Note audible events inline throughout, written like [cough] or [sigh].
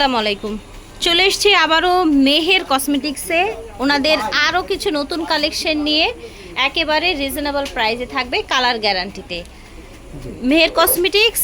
আসসালামু আলাইকুম। চলে এসছি আবারও মেহের কসমেটিক্সে। ওনাদের আরও কিছু নতুন কালেকশন নিয়ে একেবারে রিজনেবল প্রাইসে থাকবে কালার গ্যারান্টিতে মেহের কসমেটিক্স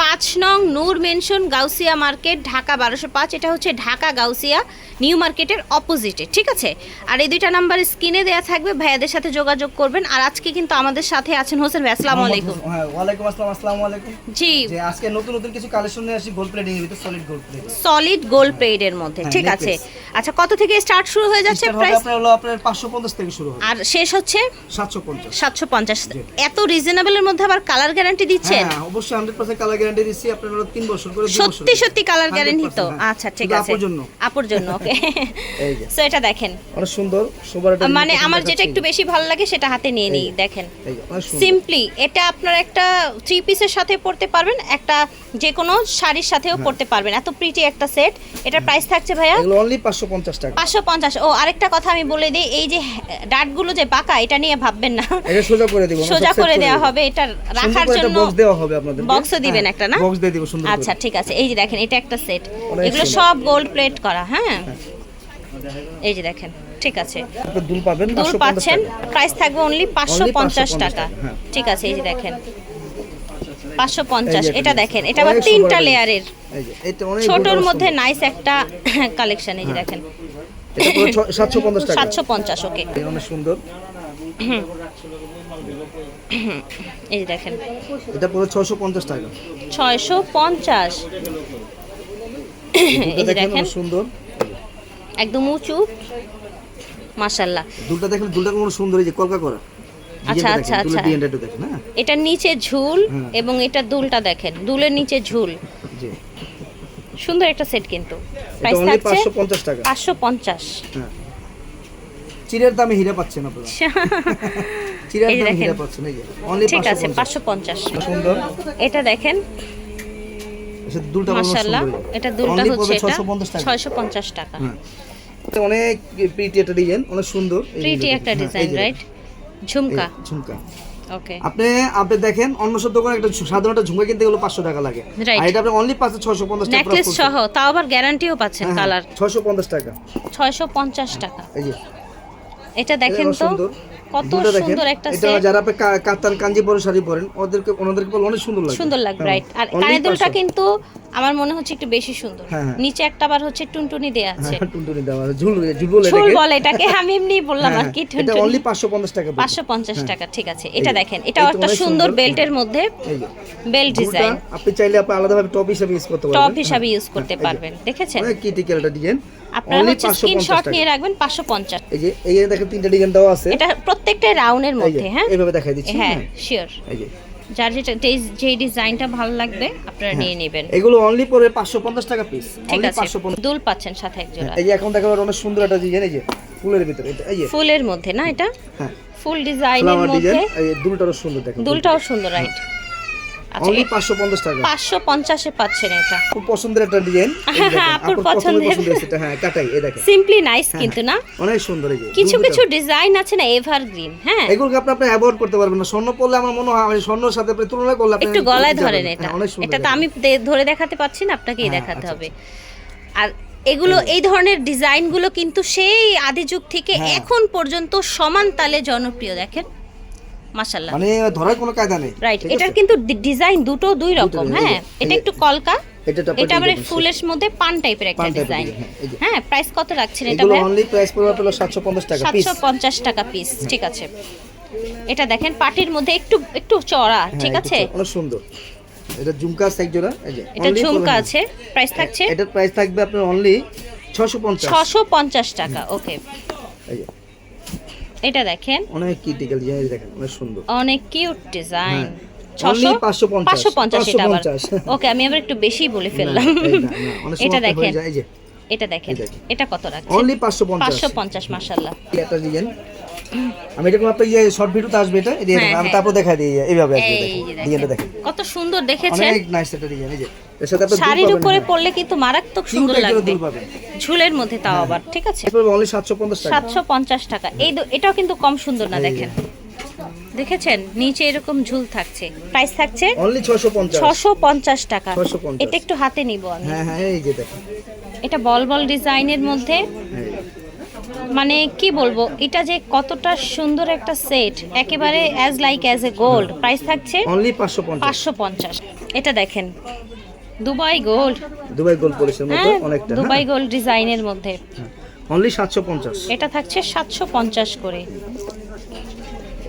পাঁচ নং নূর মেনশন গাউসিয়া মার্কেট ঢাকা বারোশো পাঁচ। এটা হচ্ছে ঢাকা গাউসিয়া নিউ মার্কেটের অপোজিটে ঠিক আছে? আর এই দুইটা নাম্বার স্ক্রিনে দেওয়া থাকবে ভাইয়াদের সাথে যোগাযোগ করবেন। আর আজকে কিন্তু আমাদের সাথে আছেন হোসেন ভাই আসসালামু আলাইকুম। হ্যাঁ ওয়ালাইকুম আসসালাম আসসালামু আলাইকুম। জি। যে আজকে নতুন নতুন কিছু কালেকশন নিয়ে আসি গোল্ড প্লেটিং এর ভিতর solid gold plate solid gold প্লেটের মধ্যে হ্যাঁ, ঠিক আছে। আচ্ছা কত থেকে স্টার্ট শুরু হয়ে যাচ্ছে প্রাইস আপনার হলো আপনার 550 থেকে শুরু হবে। আর শেষ হচ্ছে 750 সাতশো পঞ্চাশ। এত রিজনেবলের মধ্যে আবার কালার গ্যারান্টি দিচ্ছেন? হ্যাঁ অবশ্যই 100% কালার গ্যারান্টি দিচ্ছি। আপনার হলো 3 বছর করে 2 বছর সত্যি সত্যি কালার গ্যারান্টি তো। 100% হ্যাঁ। আচ্ছা ঠিক আছে। আপুর জন্য। আপুর জন্য ওকে [laughs] এই যে। সো এটা দেখেন। অনেক সুন্দর সবার এটা মানে আমার যেটা একটু বেশি ভালো লাগে সেটা হাতে নিয়ে নিই দেখেন। সিম্পলি এটা আপনার একটা থ্রি পিসের সাথে পড়তে পারবেন একটা যে কোনো শাড়ির সাথেও হ্যাঁ। পড়তে পারবেন। এত প্রিটি একটা সেট এটার প্রাইস থাকছে ভাইয়া এগুলো অনলি 550 টাকা। পাঁচশো পঞ্চাশ। ও আরেকটা কথা আমি বলে দিই এই যে ডাটগুলো যে বাঁকা এটা নিয়ে ভাববেন না। এটা সোজা করে দিব সোজা করে দেওয়া হবে এটা রাখার জন্য বক্স দেওয়া হবে আপনাদের বক্সও দিবেন একটা না? বক্স দিয়ে দিব সুন্দর আচ্ছা ঠিক আছে। এই যে দেখেন এটা একটা সেট এগুলো সব গোল্ড প্লেট করা হ্যাঁ? এই যে দেখেন ঠিক আছে। দুল পাবেন 550 পাচ্ছেন। প্রাইস থাকবে অনলি পাঁচশো পঞ্চাশ 550 টাকা হ্যাঁ। ঠিক আছে এই যে দেখেন। পাঁচশো পঞ্চাশ। এটা দেখেন এটা আবার তিনটা লেয়ারের ছোটর মধ্যে নাইস একটা [laughs] কালেকশন [coughs] এই যে দেখেন। 750 টাকা। সাতশো পঞ্চাশ ওকে অনেক সুন্দর। এই দেখেন। এটা পুরো 650 টাকা। ছয়শো পঞ্চাশ। এই দুলটা যে দেখেন সুন্দর। একদম উঁচু। মাশাল্লাহ দুলটা দেখেন দুলটা কোন সুন্দর এই যে কলকা করা। আচ্ছা, আচ্ছা, আচ্ছা। হ্যাঁ? এটার নিচে ঝুল এবং এটা দুলটা দেখেন দুলের নিচে ঝুল। সুন্দর একটা সেট কিন্তু। প্রাইস থাকছে 550 টাকা। পাঁচশো পঞ্চাশ। হ্যাঁ। চিরের দামে হীরা পাচ্ছেন আপনারা। [laughs] দামে হীরা পাচ্ছেন এই যে অনলি ঠিক আছে 550 পাঁচশো পঞ্চাশ। সুন্দর। এটা দেখেন। আচ্ছা দুলটা সুন্দর। এটা দুলটা হচ্ছে এটা 650 টাকা। ছয়শো পঞ্চাশ টাকা। হ্যাঁ। অনেক প্রিটি একটা ডিজাইন অনেক সুন্দর। প্রিটি একটা ডিজাইন রাইট ঝুমকা? ঝুমকা। ওকে। আপনি আপনি দেখেন অন্য সব দোকানে একটা সাধারণ একটা ঝুমকা কিনতে গেলে পাঁচশো টাকা লাগে। আর এটা আপনি অনলি ছয়শো পঞ্চাশ টাকা নেকলেস সহ তাও আবার গ্যারান্টিও পাচ্ছেন কালার ছয়শো পঞ্চাশ টাকা। ছয়শো পঞ্চাশ টাকা। এই যে। এটা দেখেন তো। কত সুন্দর একটা এটা সেট যারা আপনি কা- কাতান কাঞ্জিপুরের শাড়ি পরেন ওদেরকে ওনাদেরকে বলে অনেক সুন্দর লাগে সুন্দর হ্যাঁ। রাইট আর কানের দুলটা কিন্তু আমার মনে হচ্ছে একটু বেশি সুন্দর হ্যাঁ, হ্যাঁ। নিচে একটা আবার হচ্ছে টুনটুনি দেয়া আছে হ্যাঁ, টুনটুনি দেওয়া আছে। ঝুল ঝুল বলে ঝুল বলে এটাকে আমি এমনি বললাম আর কি এটা অনলি পাঁচশো পঞ্চাশ টাকা পড়বে। পাঁচশো পঞ্চাশ হ্যাঁ। টাকা ঠিক আছে এটা দেখেন এটাও এটা একটা সুন্দর। বেল্টের মধ্যে বেল্ট ডিজাইন আপনি চাইলে আপনি আলাদাভাবে টপ হিসাবে ইউজ করতে পারবেন টপ হিসাবে ইউজ করতে। পারবেন দেখেছেন ক্রিটিক্যাল ডিজাইন আপনারা হচ্ছে পাঁচশো স্ক্রিনশট পঞ্চাশ নিয়ে রাখবেন পাঁচশো পঞ্চাশ। এই যে এই যে দেখেন তিনটা ডিজাইন দেওয়া আছে। এটা প্রত্যেকটা রাউন্ডের এই মধ্যে হ্যাঁ? এইভাবে দেখাই দিচ্ছি হ্যাঁ হ্যাঁ। শিওর এই যে। যার যেটা যেই- যেই ডিজাইনটা ভালো লাগবে আপনারা হ্যাঁ। নিয়ে নেবেন। এগুলো অনলি পড়বে পাঁচশো পঞ্চাশ টাকা পিস ঠিক অনলি আছে। দুল পাচ্ছেন সাথে এক জোড়া এই যে এখন অনেক সুন্দর একটা ডিজাইন এই যে ফুলের ভিতরে এই যে ফুলের মধ্যে না এটা? হ্যাঁ। ফুল ডিজাইনের মধ্যে। এই যে সুন্দর দেখেন দুলটাও সুন্দর রাইট অনলি পঞ্চাশ টাকা। পাঁচশো পঞ্চাশে পাচ্ছেন এটা। খুব পছন্দের একটা ডিজাইন। হ্যাঁ, আপুর পছন্দের। হ্যাঁ কাটাই এই দেখেন। সিম্পলি নাইস কিন্তু না? অনেক সুন্দর এই কিছু কিছু ডিজাইন আছে না এভারগ্রিন হ্যাঁ? এগুলোকে আপনি আপনি অ্যাভয়েড করতে পারবেন না। স্বর্ণ পড়লে আমার মনে হয় মানে স্বর্ণের সাথে আপনি তুলনা করলে আপনি একটু গলায়। ধরেন হ্যাঁ, এটা এটা তো আমি ধরে দেখাতে পারছি না আপনাকেই হ্যাঁ, দেখাতে আচ্ছা, হবে। আর এগুলো এই ধরনের ডিজাইনগুলো কিন্তু সেই আদি যুগ থেকে হ্যাঁ। এখন পর্যন্ত সমান তালে জনপ্রিয় দেখেন। মাশাল্লাহ মানে ধরার কোনো কায়দা নেই। রাইট এটার কিন্তু ডিজাইন দুটো দুই রকম হ্যাঁ? এটা একটু কলকা এটা আবার ফুলের মধ্যে পান টাইপের একটা ডিজাইন হ্যাঁ, যে। হ্যাঁ প্রাইস কত রাখছেন এটা ভাই অনলি প্রাইস পড়বে সাতশো পঞ্চাশ টাকা পিস সাতশো পঞ্চাশ টাকা পিস ঠিক আছে। এটা দেখেন পাটির মধ্যে একটু একটু চড়া ঠিক আছে? অনেক সুন্দর। এটা ঝুমকা সাইজ জোড়া এই যে এটা ঝুমকা আছে প্রাইস থাকছে? এটার প্রাইস থাকবে আপনার অনলি ছশো পঞ্চাশ। ছশো পঞ্চাশ টাকা ওকে এই যে। এটা দেখেন। অনেক ক্রিটিক্যাল ডিজাইন দেখেন অনেক সুন্দর। অনেক কিউট ডিজাইন হ্যাঁ। 550 পাঁচশো পঞ্চাশ। এটা আবার। ওকে আমি আবার একটু বেশি বলে ফেললাম। [laughs] এটা দেখেন। এটা দেখেন। এটা কত রাখছে অনলি পাঁচশো পঞ্চাশ। পাঁচশো পঞ্চাশ মাসাল্লাহ ডিজাইন আমি এটা ইয়ে শর্ট ভিডিওতে আসবে এটা? এই হ্যাঁ, আমি হ্যাঁ। তারপর দেখা দিই এইভাবে আসবে ডিজাইনটা দেখেন। কত সুন্দর দেখেছেন। অনেক নাইস একটা ডিজাইন এই যে। এর সাথে আপনার শাড়ির উপরে পরলে কিন্তু মারাত্মক সুন্দর লাগবে। ঝুলের মধ্যে তাও আবার ঠিক আছে? অনলি সাতশো পঞ্চাশ টাকা। সাতশো পঞ্চাশ টাকা। এই এটাও কিন্তু কম সুন্দর না দেখেন। দেখেছেন? নিচে এরকম ঝুল থাকছে। প্রাইস থাকছে অনলি ছশো পঞ্চাশ। ছশো পঞ্চাশ টাকা। এটা একটু হাতে নিব আমি। হ্যাঁ হ্যাঁ এই যে দেখেন। এটা বল বল ডিজাইনের মধ্যে। মানে কি বলব এটা যে কতটা সুন্দর একটা সেট একেবারে as like as a gold price থাকছে অনলি পাঁচশো পঞ্চাশ। পাঁচশো পঞ্চাশ। এটা দেখেন দুবাই গোল্ড দুবাই গোল পলিশের মতো হ্যাঁ অনেকটা। দুবাই গোল্ড ডিজাইনের মধ্যে। অনলি সাতশো পঞ্চাশ। এটা থাকছে সাতশো পঞ্চাশ করে।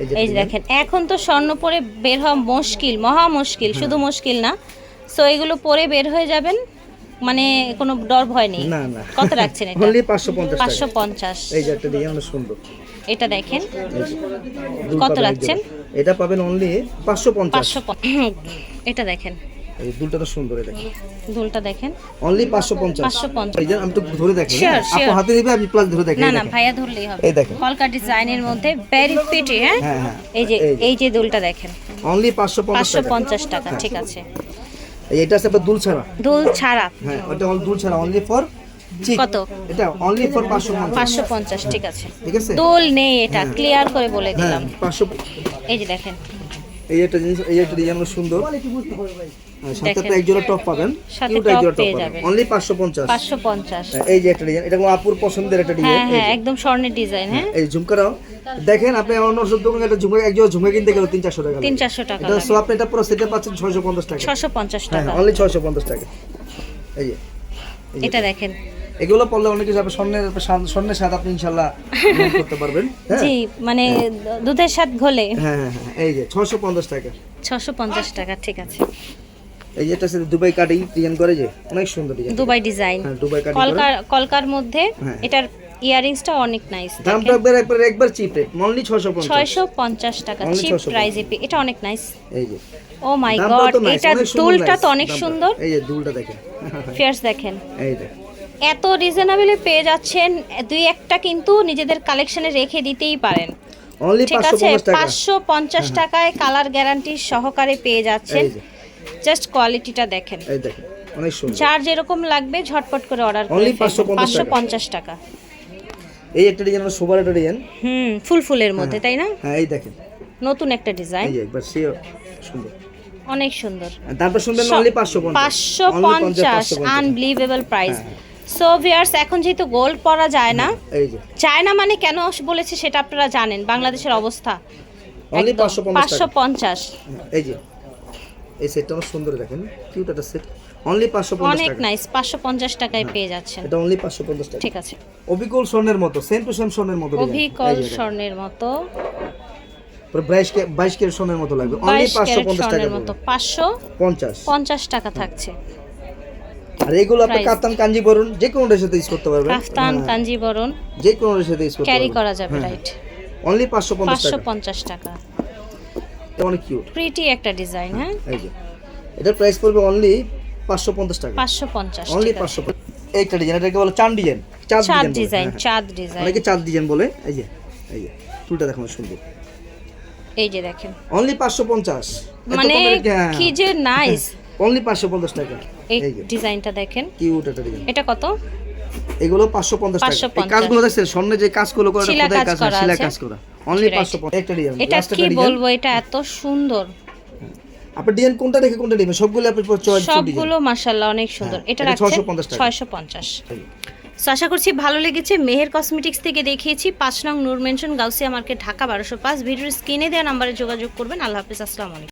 এই এই যে দেখেন। এখন তো স্বর্ণ পরে বের হওয়া মুশকিল মহা মুশকিল শুধু মুশকিল না। সো এগুলো পরে বের হয়ে যাবেন। মানে কোনো ডর ভয় নেই। না না। কত রাখছেন এটা? অনলি পাঁচশো টাকা। পঞ্চাশ। এই যে একটা অনেক সুন্দর। এটা দেখেন। কত রাখছেন? এটা পাবেন অনলি পাঁচশো প- এটা দেখেন। এই দুলটা তো সুন্দর এটা দুলটা দেখেন। অনলি পাঁচশো পঞ্চাশ। 550 এই যে আমি তো ধরে দেখেন Sure, হ্যাঁ? আপু হাতে দিবে আমি প্লাস ধরে দেখেন না না ভাইয়া ধরলেই হবে। এই দেখেন। কলকা ডিজাইনের মধ্যে ভেরি প্রিটি হ্যাঁ? হ্যাঁ, হ্যাঁ। এই যে এই যে। দুলটা দেখেন। অনলি পাঁচশো পঞ্চাশ পাঁচশো টাকা পঞ্চাশ টাকা ঠিক আছে। এটা আছে আপনার দুল ছাড়া। দুল ছাড়া। হ্যাঁ ওটা হল দুল ছাড়া অনলি ফর কত? এটা অনলি ফর পাঁচশো পঞ্চাশ। পাঁচশো পঞ্চাশ ঠিক আছে। ঠিক আছে? দোল নেই এটা ক্লিয়ার করে বলে হ্যাঁ দিলাম। পাঁচশো এই যে দেখেন। এই একটা জিনিস এই একটা ডিজাইন সুন্দর। হ্যাঁ, সাথে এক জোড়া টপ পাবেন। কিউট এক জোড়া টপ পাবেন। অনলি পাঁচশো পঞ্চাশ। পাঁচশো পঞ্চাশ। এই যে একটা ডিজাইন এটা কোনো আপুর পছন্দের একটা ডিজাইন হ্যাঁ হ্যাঁ একদম স্বর্ণের ডিজাইন হ্যাঁ এই ঝুমকারাও দেখেন আপনি অন্য সব দোকানে একটা ঝুমকা এক জোড়া ঝুমকা কিনতে গেলে তিন চারশো টাকা তিন লাগে। চারশো টাকা এটা সো আপনি এটা পুরো সেটে পাচ্ছেন ছয়শো পঞ্চাশ টাকা। ছশো পঞ্চাশ হ্যাঁ টাকা। অনলি ছয়শো পঞ্চাশ টাকা। এই যে। এটা দেখেন। এগুলো পড়লে অনেক কিছু স্বর্ণের স্বর্ণের স্বাদ আপনি ইনশাল্লাহ করতে পারবেন হ্যাঁ? জি মানে দুধের সাথে ঘোলে। হ্যাঁ হ্যাঁ হ্যাঁ এই যে ছশো পঞ্চাশ টাকা। ছশো পঞ্চাশ টাকা ঠিক আছে। এই যে এটা হচ্ছে দুবাই কাটিং ডিজাইন করে যে অনেক সুন্দর ডিজাইন। Dubai design. হ্যাঁ দুবাই কাটিং কলকার কলকার মধ্যে। এটার ইয়ারিংসটা অনেক নাইস দামটা একবার একবার একবার চিপ রেট অনলি পঞ্চাশ। ছয়শো পঞ্চাশ টাকা চিপ 650 প্রাইজে এটা অনেক নাইস এই যে। ও মাই গড তো এটা দুলটা তো অনেক সুন্দর। এই যে দুলটা দেখেন। ফিয়ার্স দেখেন। এই যে। এত রিজনেবলে পেয়ে যাচ্ছেন দুই একটা কিন্তু নিজেদের কালেকশনে রেখে দিতেই পারেন। ঠিক আছে পাঁচশো পঞ্চাশ টাকায় কালার গ্যারান্টি সহকারে পেয়ে যাচ্ছেন। জাস্ট কোয়ালিটিটা দেখেন। এই দেখেন অনেক সুন্দর। যার যেরকম লাগবে ঝটপট করে অর্ডার করে Only 550 পাঁচশো টাকা। পঞ্চাশ টাকা। এই একটা ডিজাইন সুপার একটা ডিজাইন হুম ফুল ফুলের মধ্যে তাই না? হ্যাঁ এই দেখেন। নতুন একটা ডিজাইন এই একবার সে সুন্দর। অনেক সুন্দর। দামটা শুনবেন অনলি পাঁচশো পঞ্চাশ। পাঁচশো Only পঞ্চাশ 550 আনবিলিভেবল প্রাইস হ্যাঁ, সো ভিয়ার্স এখন যেহেতু গোল্ড পরা যায় না এই যে। চায় না মানে কেন বলেছে সেটা আপনারা জানেন বাংলাদেশের অবস্থা? পাঁচশো পঞ্চাশ এই যে এই সেটটা অনেক সুন্দর দেখেন কিউট একটা সেট অনলি পাঁচশো পঞ্চাশ অনেক নাইস পাঁচশো পঞ্চাশ টাকায় পেয়ে যাচ্ছেন। এটা অনলি পাঁচশো পঞ্চাশ টাকা। ঠিক আছে। অবিকল স্বর্ণের মতো সেম টু সেম স্বর্ণের মতো দেখেন। স্বর্ণের মতো। পুরো বাইশ কে বাইশ কের স্বর্ণের মতো লাগবে। অনলি বাইশ পাঁচশো ক্যারেট পঞ্চাশ টাকা স্বর্ণের মতো পাঁচশো পঞ্চাশ। পঞ্চাশ টাকা থাকছে। আর এগুলো আপনি। কাতান কাঞ্জিবরণ যে কোনো ড্রেসের সাথে ইউজ করতে পারবেন। কাফতান কাঞ্জিবরণ যে কোনো ড্রেসের সাথে ইউজ করতে ক্যারি করা যাবে রাইট অনলি পাঁচশো পঞ্চাশ পাঁচশো টাকা পঞ্চাশ টাকা। এটা অনেক কিউট প্রিটি একটা ডিজাইন হ্যাঁ। এই যে। এটার প্রাইস পড়বে অনলি পাঁচশো পঞ্চাশ টাকা। পাঁচশো পঞ্চাশ অনলি ঠিক আছে। পাঁচশো এইটা ডিজাইন এটাকে বলে চাঁদ ডিজাইন চাঁদ ডিজাইন হ্যাঁ, চাঁদ হ্যাঁ। ডিজাইন অনেকে চাঁদ ডিজাইন বলে। এই যে এই যে চুলটা দেখো সুন্দর। এই যে দেখেন। অনলি পাঁচশো পঞ্চাশ। মানে কি যে নাইস অনলি পাঁচশো পঞ্চাশ টাকা। এই ডিজাইনটা দেখেন। কিউট একটা ডিজাইন। এটা কত? এগুলো পাঁচশো পঞ্চাশ টাকা। এই কাজগুলো দেখছেন স্বর্ণে যে কাজগুলো করে খোদাই কাজ শিলা কাজ করা। Only Right. পাঁচশো পঞ্চাশ। একটা ডিজাইন এটা কি বলব? এটা এত সুন্দর। আপনি ডিজাইন কোনটা রেখে কোনটা নেবেন? সবগুলো আপনি চয়েস সবগুলো মাশাল্লাহ অনেক সুন্দর। হ্যাঁ, এটা এটা রাখছেন 650 টাকা। ছয়শো পঞ্চাশ। সো আশা করছি ভালো লেগেছে। মেহের কসমেটিক্স থেকে দেখিয়েছি পাঁচ নং নূর মেনশন গাউসিয়া মার্কেট ঢাকা বারোশো পাঁচ। ভিডিওর স্ক্রিনে দেওয়া নাম্বারে যোগাযোগ করবেন। আল্লাহ হাফিজ। আসসালামু আলাইকুম।